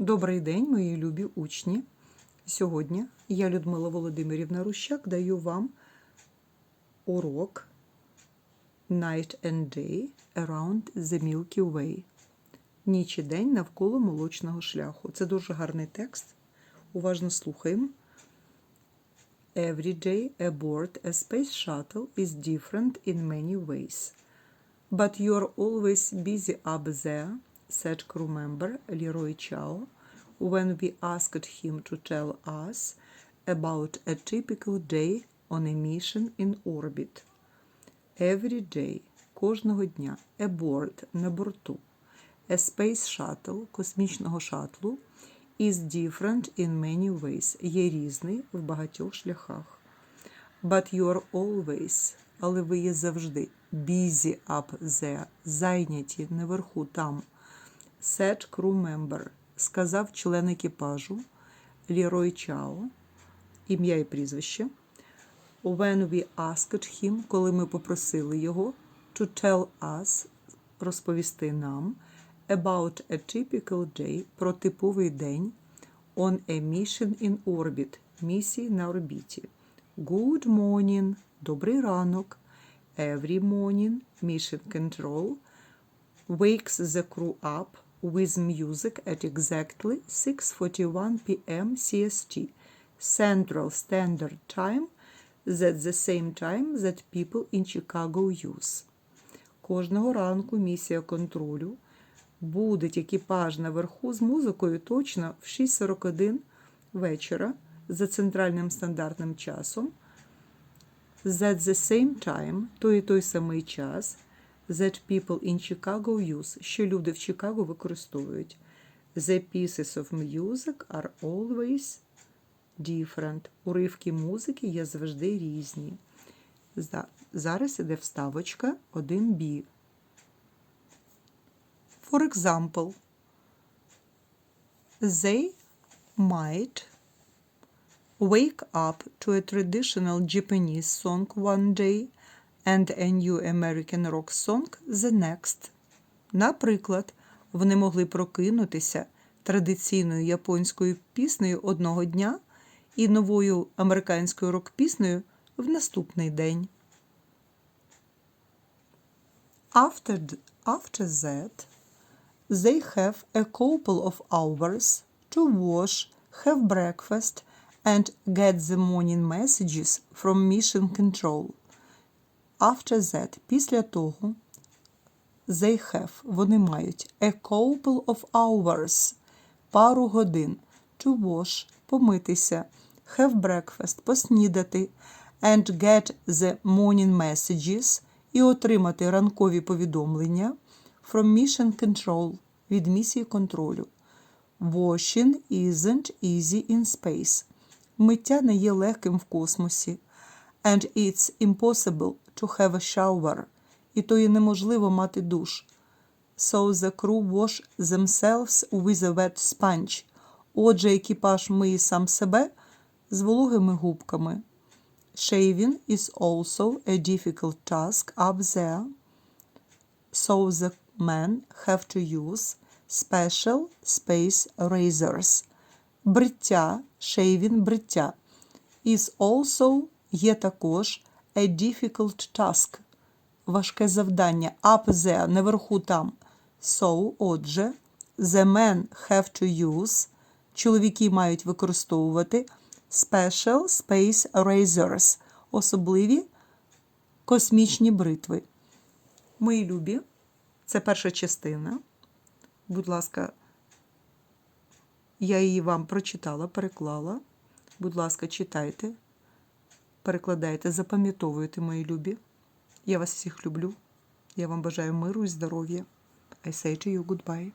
Добрий день, мої любі учні. Сьогодні я, Людмила Володимирівна Рущак, даю вам урок Night and Day Around the Milky Way. Ніч і день навколо молочного шляху. Це дуже гарний текст. Уважно слухаємо. Every day aboard a space shuttle is different in many ways. But you're always busy up there, said crew member Leroy Chow when we asked him to tell us about a typical day on a mission in orbit. Every day, кожного дня, aboard, на борту, a space shuttle, космічного шатлу, is different in many ways, є різний в багатьох шляхах. But you're always, але ви є завжди busy up there, зайняті наверху там. Said crew member, сказав член екіпажу Лірой Чао, ім'я і прізвище. When we asked him, коли ми попросили його to tell us, розповісти нам about a typical day, про типовий день on a mission in orbit, місії на орбіті. Good morning, добрий ранок. Every morning, mission control wakes the crew up with music at exactly 6:41 p.m. CST, Central Standard Time, that's the same time that people in Chicago use. Кожного ранку місія контролю будить екіпаж наверху з музикою точно в 6.41 вечора за центральним стандартним часом. That the same time, той і той самий час, that people in Chicago use, що люди в Чикаго використовують. The pieces of music are always different. Уривки музики є завжди різні. Зараз іде вставочка 1b. For example, they might wake up to a traditional Japanese song one day and a new American rock song the next. Наприклад, вони могли прокинутися традиційною японською піснею одного дня і новою американською рок-піснею в наступний день. After, after that, they have a couple of hours to wash, have breakfast, and get the morning messages from Mission Control. After that, після того, they have, вони мають a couple of hours, пару годин, to wash, помитися, have breakfast, поснідати, and get the morning messages і отримати ранкові повідомлення from Mission Control від місії контролю. Washing isn't easy in space. Миття не є легким в космосі. And it's impossible to have a shower. І то є неможливо мати душ. So the crew wash themselves with a wet sponge. Отже, екіпаж миє сам себе з вологими губками. Shaving is also a difficult task up there. So the men have to use special space razors. Бриття, shaving бриття is also є також a difficult task. Важке завдання up there, наверху там. So, отже, the men have to use, чоловіки мають використовувати special space razors, особливі космічні бритви. Мої любі, це перша частина. Будь ласка, я її вам прочитала, переклала. Будь ласка, читайте, перекладайте, запам'ятовуйте, мої любі. Я вас всіх люблю. Я вам бажаю миру і здоров'я. I say to you goodbye.